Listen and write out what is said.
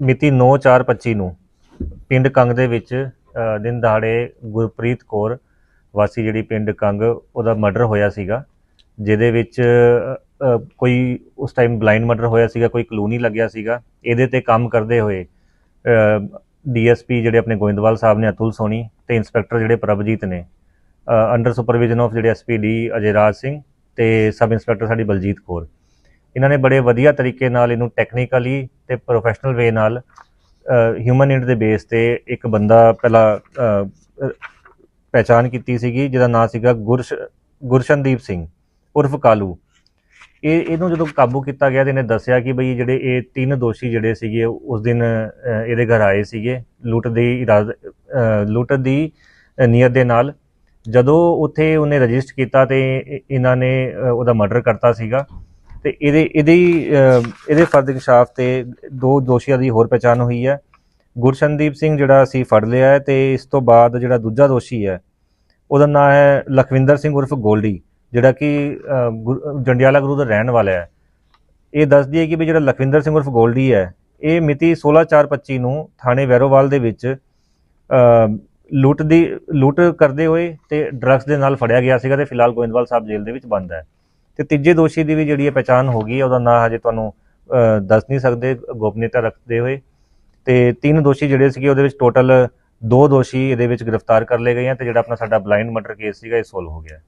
ਮਿਤੀ 9/4/25 ਨੂੰ ਪਿੰਡ ਕੰਗ ਦੇ ਵਿੱਚ ਦਿਨ ਦਹਾੜੇ ਗੁਰਪ੍ਰੀਤ ਕੌਰ ਵਾਸੀ ਜਿਹੜੀ ਪਿੰਡ ਕੰਗ, ਉਹਦਾ ਮਰਡਰ ਹੋਇਆ ਸੀਗਾ, ਜਿਹਦੇ ਵਿੱਚ ਕੋਈ ਉਸ ਟਾਈਮ ਬਲਾਈਂਡ ਮਰਡਰ ਹੋਇਆ ਸੀਗਾ, ਕੋਈ ਕਲੋਨੀ ਲੱਗਿਆ ਸੀਗਾ। ਇਹਦੇ ਤੇ ਕੰਮ ਕਰਦੇ ਹੋਏ ਡੀਐਸਪੀ ਜਿਹੜੇ ਆਪਣੇ ਗੋਇੰਦਵਾਲ ਸਾਹਿਬ ਨੇ, ਅਤੁਲ ਸੋਨੀ ਤੇ ਇੰਸਪੈਕਟਰ ਜਿਹੜੇ ਪ੍ਰਭਜੀਤ ਨੇ ਅੰਡਰ ਸੁਪਰਵਿਜ਼ਨ ਆਫ ਜਿਹੜੇ ਐਸਪੀਡੀ ਅਜੇ ਰਾਜ ਸਿੰਘ ਤੇ ਸਬ ਇੰਸਪੈਕਟਰ ਸਾਡੀ ਬਲਜੀਤ ਕੌਰ। ਇਹਨਾਂ ਨੇ ਬੜੇ ਵਧੀਆ ਤਰੀਕੇ ਨਾਲ ਇਹਨੂੰ ਟੈਕਨੀਕਲੀ ਤੇ ਪ੍ਰੋਫੈਸ਼ਨਲ ਵੇ ਨਾਲ ਹਿਊਮਨ ਨੀਡ ਦੇ ਬੇਸ ਤੇ ਇੱਕ ਬੰਦਾ ਪਹਿਲਾਂ ਅ, ਪਹਿਚਾਨ ਕੀਤੀ ਸੀਗੀ ਜਿਹਦਾ ਨਾਮ ਸੀਗਾ ਗੁਰਸ਼ ਗੁਰਸ਼ਨਦੀਪ ਸਿੰਘ ਉਰਫ ਕਾਲੂ। ਇਹ ਇਹਨੂੰ ਜਦੋਂ ਕਾਬੂ ਕੀਤਾ ਗਿਆ ਤੇ ਇਹਨੇ ਦੱਸਿਆ ਕਿ ਬਈ ਜਿਹੜੇ ਇਹ ਤਿੰਨ ਦੋਸ਼ੀ ਜਿਹੜੇ ਸੀਗੇ ਉਸ ਦਿਨ ਇਹਦੇ ਘਰ ਆਏ ਸੀਗੇ ਲੁੱਟ ਦੀ ਇਰਾਦ ਲੁੱਟ ਦੀ ਨੀਅਤ ਦੇ ਨਾਲ। ਜਦੋਂ ਉੱਥੇ ਉਹਨੇ ਰਜਿਸਟਰ ਕੀਤਾ ਤੇ ਇਹਨਾਂ ਨੇ ਉਹਦਾ ਮਰਡਰ ਕਰਤਾ ਸੀਗਾ। ਤੇ ਇਹਦੇ, ਇਹਦੀ ਇਹਦੇ ਫਰਦ ਇਨਕਸ਼ਾਫ ਤੇ ਦੋ ਦੋਸ਼ੀਆਂ ਦੀ ਹੋਰ ਪਛਾਣ ਹੋਈ ਹੈ। ਗੁਰਸ਼ਨਦੀਪ ਸਿੰਘ ਜਿਹੜਾ ਅਸੀਂ ਫੜ ਲਿਆ ਹੈ ਤੇ ਇਸ ਤੋਂ ਬਾਅਦ ਜਿਹੜਾ ਦੂਜਾ ਦੋਸ਼ੀ ਹੈ, ਉਹਦਾ ਨਾਮ ਹੈ ਲਖਵਿੰਦਰ ਸਿੰਘ ਉਰਫ ਗੋਲਡੀ, ਜਿਹੜਾ ਕਿ ਗੁਰ- ਜੰਡਿਆਲਾ ਗੁਰੂ ਦਾ ਰਹਿਣ ਵਾਲਾ ਹੈ। ਇਹ ਦੱਸਦੀ ਹੈ ਕਿ ਵੀ ਜਿਹੜਾ ਲਖਵਿੰਦਰ ਸਿੰਘ ਉਰਫ ਗੋਲਡੀ ਹੈ, ਇਹ ਮਿਤੀ 16/4/25 ਨੂੰ ਥਾਣੇ ਵੈਰੋਵਾਲ ਦੇ ਵਿੱਚ ਲੁੱਟ ਦੀ, ਲੁੱਟ ਕਰਦੇ ਹੋਏ ਤੇ ਡਰੱਗਸ ਦੇ ਨਾਲ ਫੜਿਆ ਗਿਆ ਸੀਗਾ ਤੇ ਫਿਲਹਾਲ ਗੋਇੰਦਵਾਲ ਸਾਹਿਬ ਜੇਲ੍ਹ ਦੇ ਵਿੱਚ ਬੰਦ ਹੈ। ਤੇ ਤੀਜੇ ਦੋਸ਼ੀ ਦੀ ਵੀ ਜਿਹੜੀ ਹੈ ਪਛਾਣ ਹੋ ਗਈ ਹੈ ਉਹਦਾ ਨਾਂ ਹਜੇ ਤੁਹਾਨੂੰ ਅ, ਦੱਸ ਨਹੀਂ ਸਕਦੇ ਗੋਪਨੀਯਤਾ ਰੱਖਦੇ ਹੋਏ। ਤੇ ਤਿੰਨ ਦੋਸ਼ੀ ਜਿਹੜੇ ਸੀਗੇ ਉਹਦੇ ਵਿੱਚ ਟੋਟਲ ਦੋ ਦੋਸ਼ੀ ਇਹਦੇ ਵਿੱਚ ਗ੍ਰਿਫਤਾਰ ਕਰ ਲਏ ਗਏ ਆ ਤੇ ਜਿਹੜਾ ਆਪਣਾ ਸਾਡਾ ਬਲਾਈਂਡ ਮਰਡਰ ਕੇਸ ਸੀਗਾ ਇਹ ਸੋਲਵ ਹੋ ਗਿਆ।